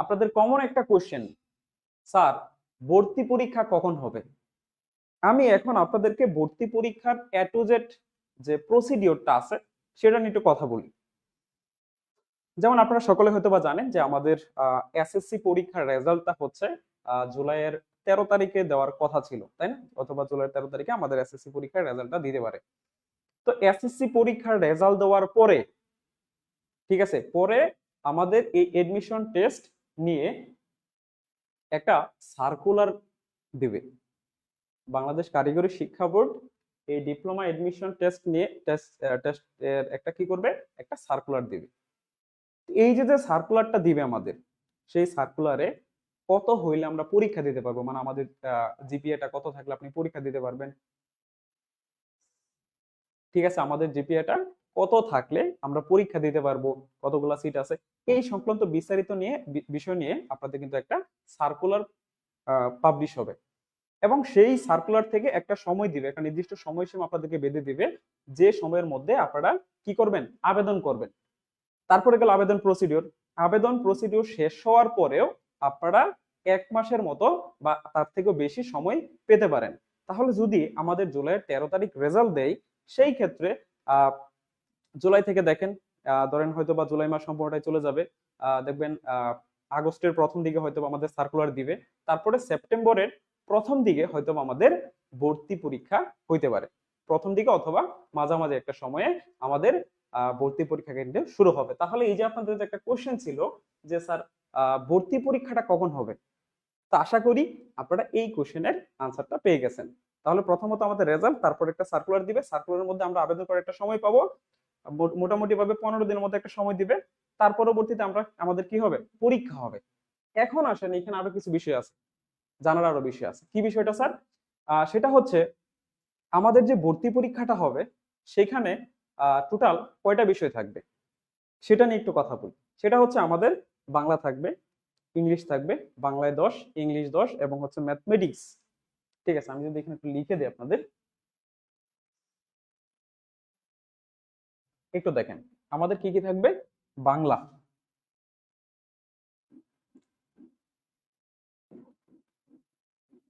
আপনাদের কমন একটা question sir, ভর্তি পরীক্ষা কখন হবে? আমি এখন আপনাদেরকে ভর্তি পরীক্ষার এ টু জেড যে প্রসিডিওরটা আছে, সেটা নিয়ে একটু কথা বলি। যেমন আপনারা সকলে হয়তো বা জানেন যে আমাদের এসএসসি পরীক্ষার রেজাল্টটা হচ্ছে জুলাইয়ের তেরো তারিখে দেওয়ার কথা ছিল, তাই না? অথবা জুলাইয়ের তেরো তারিখে আমাদের এসএসসি পরীক্ষার রেজাল্টটা দিতে পারে। তো এসএসসি পরীক্ষার রেজাল্ট দেওয়ার পরে, ঠিক আছে, পরে আমাদের এই এডমিশন টেস্ট নিয়ে একটা সার্কুলার দিবে। বাংলাদেশ কারিগরি শিক্ষা বোর্ড এই ডিপ্লোমা এডমিশন টেস্ট নিয়ে টেস্ট টেস্ট একটা কি করবে? একটা সার্কুলার দিবে। এই যে যে সার্কুলারটা দিবে আমাদের, সেই সার্কুলারে কত হইলে আমরা পরীক্ষা দিতে পারব? মানে আমাদের জিপিএটা কত থাকলে আপনি পরীক্ষা দিতে পারবেন? ঠিক আছে, আমাদের জিপিএটা কত থাকলে আমরা পরীক্ষা দিতে পারব? কতগুলা সিট আছে? এই সংক্রান্ত বিস্তারিত নিয়ে বিষয় নিয়ে আপনাদের কিন্তু একটা সার্কুলার পাবলিশ হবে। এবং সেই সার্কুলার থেকে একটা সময় দিবে, একটা নির্দিষ্ট সময়সীমা আপনাদেরকে বেঁধে দিবে যে সময়ের মধ্যে আপনারা কি করবেন? আবেদন করবেন। তারপরে গেল আবেদন প্রসিডিওর আবেদন প্রসিডিওর শেষ হওয়ার পরেও আপনারা এক মাসের মতো বা তার থেকেও বেশি সময় পেতে পারেন। তাহলে যদি আমাদের জুলাইয়ের তেরো তারিখ রেজাল্ট দেয়, সেই ক্ষেত্রে জুলাই থেকে দেখেন ধরেন হয়তো বা জুলাই মাস সম্পূর্ণটাই চলে যাবে। দেখবেন আগস্টের প্রথম দিকে হয়তো আমাদের সার্কুলার দিবে। তারপরে সেপ্টেম্বরের প্রথম দিকে হয়তো আমাদের ভর্তি পরীক্ষা হইতে পারে। প্রথম দিকে অথবা মাঝামাঝি একটা সময়ে আমাদের ভর্তি পরীক্ষা কেন্দ্রে শুরু হবে। তাহলে এই যে আপনাদের একটা কোশ্চেন ছিল যে, স্যার ভর্তি পরীক্ষাটা কখন হবে? তো আশা করি আপনারা এই কোশ্চেনের আনসারটা পেয়ে গেছেন। তাহলে প্রথমত আমাদের রেজাল্ট তারপর একটা সার্কুলার দিবে। সার্কুলারের মধ্যে আমরা আবেদন করার একটা সময় পাবো। মোটামুটি ভাবে পনেরো দিনের মধ্যে একটা সময় দিবে। তার পরবর্তীতে আমরা, আমাদের কি হবে? পরীক্ষা হবে। এখন আসেন, এখানে আরও কিছু বিষয় আছে। জানার আরও বিষয় আছে। কি বিষয়টা, স্যার? সেটা হচ্ছে, আমাদের যে ভর্তি পরীক্ষাটা হবে, সেখানে টোটাল কয়টা বিষয় থাকবে? সেটা নিয়ে একটু কথা বলি। সেটা হচ্ছে আমাদের বাংলা থাকবে, ইংলিশ থাকবে, বাংলায় দশ, ইংলিশ দশ এবং হচ্ছে ম্যাথমেটিক্স ঠিক আছে, আমি যদি এখানে একটু লিখে দিই আপনাদের। একটু দেখেন, আমাদের কি কি থাকবে? বাংলা।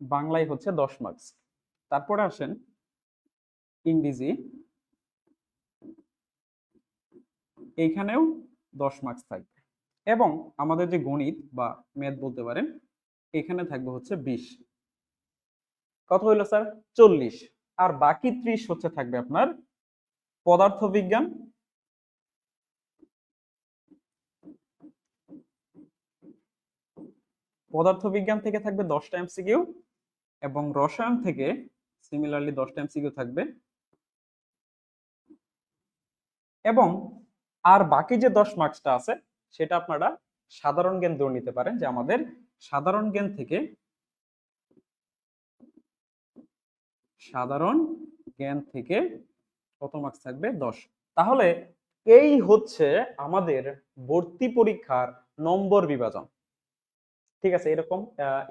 বাংলায় হচ্ছে দশ মার্কস তারপরে আসেন ইংরেজি। এইখানেও দশ মার্কস থাকবে। এবং আমাদের যে গণিত বা ম্যাথ বলতে পারেন, এখানে থাকবে হচ্ছে বিশ। কত হইল স্যার? চল্লিশ। আর বাকি ত্রিশ হচ্ছে থাকবে আপনার পদার্থবিজ্ঞান পদার্থবিজ্ঞান থেকে থাকবে দশটা এমসিকিউ এবং রসায়ন থেকে সিমিলারলি দশটা এমসিকিউ থাকবে। এবং আর বাকি যে দশ মার্কসটা আছে, সেটা আপনারা সাধারণ জ্ঞান ধরে নিতে পারেন যে আমাদের সাধারণ জ্ঞান থেকে সাধারণ জ্ঞান থেকে কত মার্কস থাকবে? দশ। তাহলে এই হচ্ছে আমাদের ভর্তি পরীক্ষার নম্বর বিভাজন। ঠিক আছে, এরকম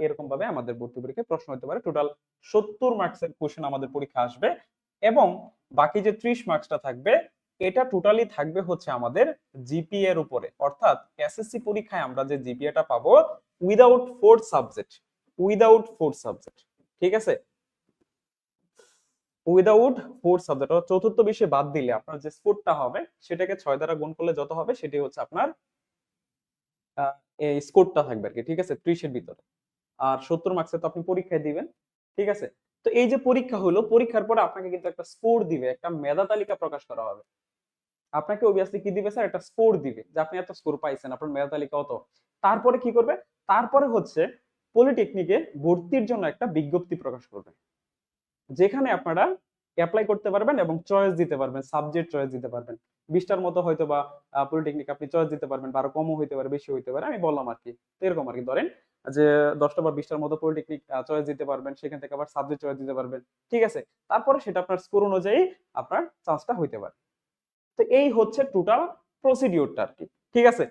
এরকম ভাবে আমাদের ভর্তি পরীক্ষায় প্রশ্ন হতে পারে। টোটাল সত্তর মার্কসের কোশ্চেন আমাদের পরীক্ষা আসবে এবং বাকি যে ত্রিশ মার্কসটা থাকবে, এটা টোটালি থাকবে হচ্ছে আমাদের জিপিএ এর উপরে। অর্থাৎ এসএসসি পরীক্ষায় আমরা যে জিপিএটা পাবো without fourth subject without fourth subject ঠিক আছে? উইদাউট ফোর্থ সাবজেক্ট চতুর্থ বিষয় বাদ দিলে আপনার যে স্কোরটা হবে, সেটাকে ছয় দ্বারা গুণ করলে যত হবে সেটি হচ্ছে আপনার স্কোরটা থাকবে আর কি ঠিক আছে? ত্রিশের ভিতরে। আর সত্তর মার্কসে তো আপনি পরীক্ষায় দিবেন, ঠিক আছে? তো এই যে পরীক্ষা হলো, পরীক্ষার পরে আপনাকে কিন্তু একটা স্কোর দিবে, একটা মেধা তালিকা প্রকাশ করা হবে। আপনাকে অবভিয়াসলি কি দিবে স্যার? একটা স্কোর দিবে যে আপনি এত স্কোর পাইছেন, আপনার মেধা তালিকা অত। তারপরে কি করবে? তারপরে হচ্ছে পলিটেকনিকে ভর্তির জন্য একটা বিজ্ঞপ্তি প্রকাশ করবে। যেখানে আপনারা অ্যাপ্লাই করতে পারবেন এবং চয়েস দিতে পারবেন সাবজেক্ট চয়েস দিতে পারবেন। বিশটার মতো হয়তো বা পলিটেকনিক আপনি চয়েস দিতে পারবেন বা আরও কমও হইতে পারে বেশি হইতে পারে, আমি বললাম আর কি এরকম আর কি ধরেন, যে দশটা বা বিশটার মতো পলিটেকনিক চয়েস দিতে পারবেন, সেখান থেকে আবার সাবজেক্ট চয়েস দিতে পারবেন, ঠিক আছে? তারপরে সেটা আপনার স্কোর অনুযায়ী আপনার চান্সটা হইতে পারে। তো এই হচ্ছে টোটাল প্রসিডিওরটা আর কি ঠিক আছে?